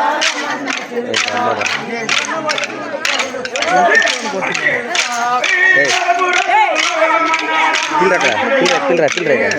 రమణ చిలుక ఓ చెప్పాలి పిల్లరా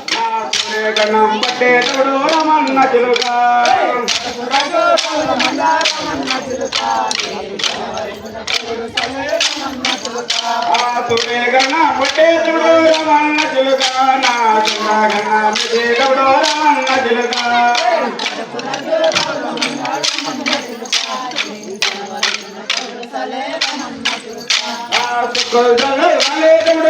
పిల్లరా పట్టే తోడు రమన్న చిలుక తుడే గణ తోడు రమన్న చిలుక నా తుడా గణ పట్టేటప్పుడు రమన్న చిలుక పట్టేటప్పుడు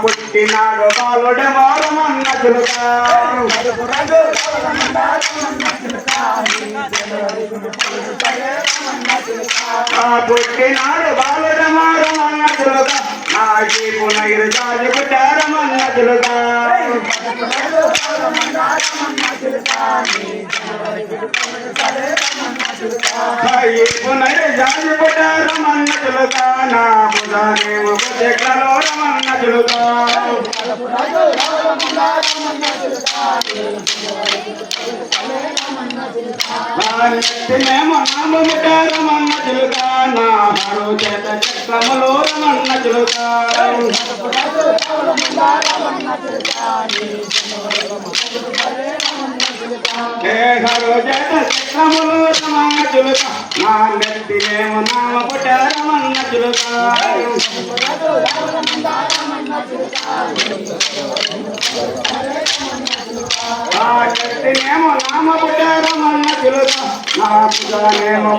పుట్టినాడు బాలుడే రమన్న చిలుక పుట్టినాడు బాలుడేమో రమన్న చిలుక నా జీపు నైరు జాజి పుట్టారమన్న చిలుక జీపు నా బుధానేమో చెట్లలో రమన్న చిలుక మేము రమన్న నా మరో చేత రమన్న హరో చేత చక్రములో రమన్న చిలుక నామ పుట్టారమన్న చిలుక నా నెత్తినేమో నామ రమన్న చిలుక నా పుజనేమో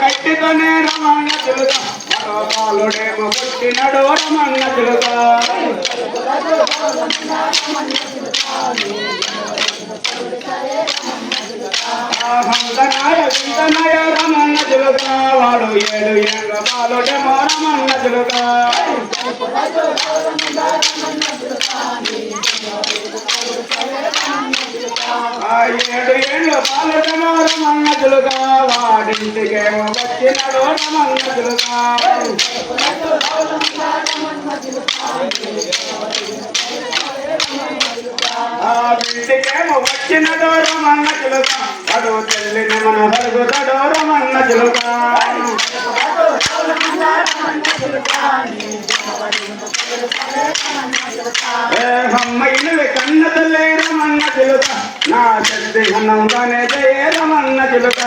కట్టితోనే రమన్న చిలుక మరో బాలుడేమో పుట్టినడో రమన్న చిలుక హంసనాయ వింతనాయ రమన్న చిలుక వాడు ఏడు ఏళ్ళ బాలుడేమో రమన్న చిలుక ఆ ఏడు ఏళ్ళ బాలుడేమో రమన్న చిలుక వాడింటికేమో వచ్చినడో రమన్న చిలుక ఆ బిడ్డకేమో వచ్చిన డోరమన్న చిలుక అడు తెల్లిన మన హరుగు డోరమన్న చిలుక ఏ అమ్మాయిలు కన్న తల్లేరమన్న చిలుక నా చెల్లి హన్నంగానే జయరమన్న చిలుక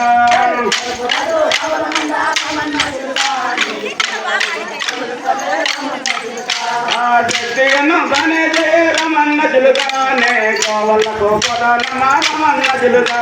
ఆ శక్తియను గనే జయ రమన్న చిలుకానే కోవలకు పొదన రమన్న చిలుకా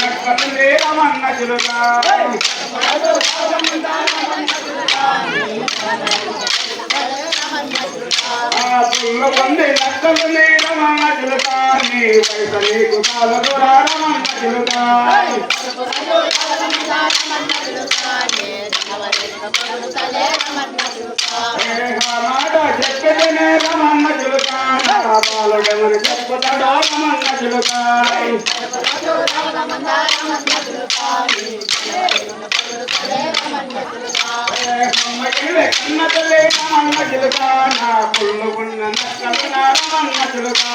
నక్కలు రమన్న చిలుకా ఆ పుల్ల పొంది నక్కలు రమన్న చిలుకా నీ వయసు నీకు కాలదు రమన్న చిలుకా నా బాలుడెవరు చెప్పుతాడో రమన్న చిలుకా కన్న తల్లి రమన్న చిలుకా నా పుల్లు ఉన్న నక్కలు రమన్న చిలుకా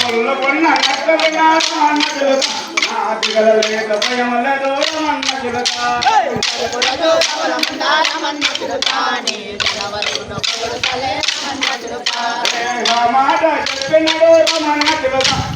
పుల్లు ఉన్న నక్కలు రమన్న చిలుకా నా లేక భయం లేదు రమన్న మాట చెప్పినడు రమన్న చిలుకా.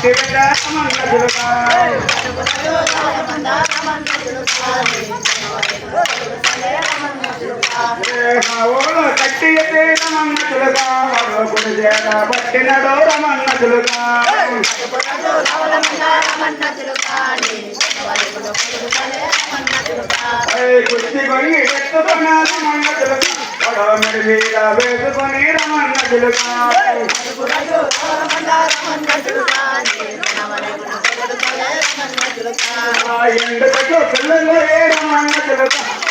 హావులో కట్టి పెట్ట రమన్న కట్టి రమన్న చిలుకా వాళ్ళు గుడి చేత రమన్న కొని ఎత్తుకున్న రమన్న చిలుకా మెడి మీద వేసుకొని రమన్న ఎండ పిల్లలు రమన్న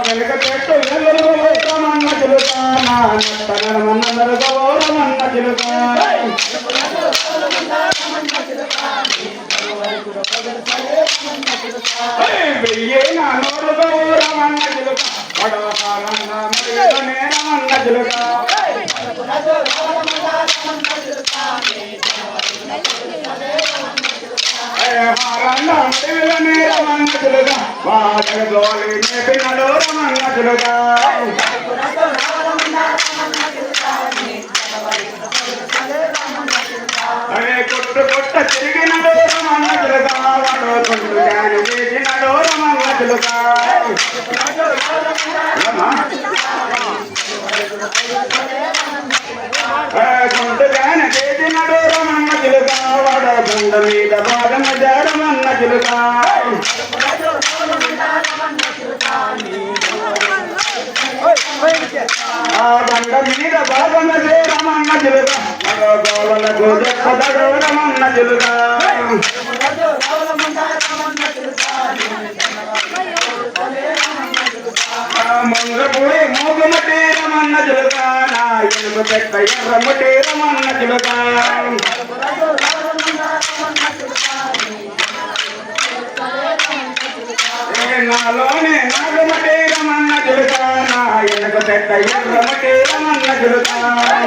వెనుక చెట్టు ఎల్లలుగా చిలుకా నా నత్తన మన్నలుగా చిలుకా వెయ్యి నా నోరుగా రమన్న చిలుక పడవకాలన్న మరిగనే రమన్న హారన్న మరిగనే రమన్న చిలుక వాడగ గోలి నేపినలో రమన్న చిలుక గుంట జాన చిలుక వాడ గుండ మీద భాగమ జారమన్న చిలుక బండ మీద భాగమ రమన్న చిలుక గోవలకు చిలుక. చంద్రపూడి మూగుమ తీరమన్న చులకాన ఎలుగు పెద్ద ఎర్రము తీరమన్న చులకాన నాలోనే నాగుమ తీరమన్న పెద్ద ఎర్రము తీరమన్న చులకాన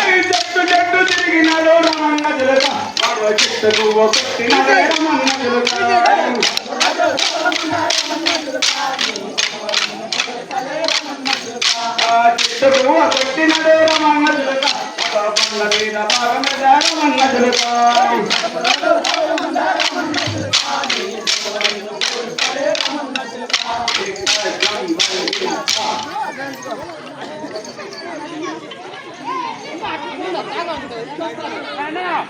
ఐ జట్టు జట్టు తిరిగినాడు రమన్న చిలుక వాడు చిట్టుకు కొట్టినాడు రమన్న చిలుక ఆ కొట్టినాడు రమన్న చిలుక ఒక పండ్ల మీద భాగమైన రమన్న చిలుక 你们的家长这个票子呢，来了？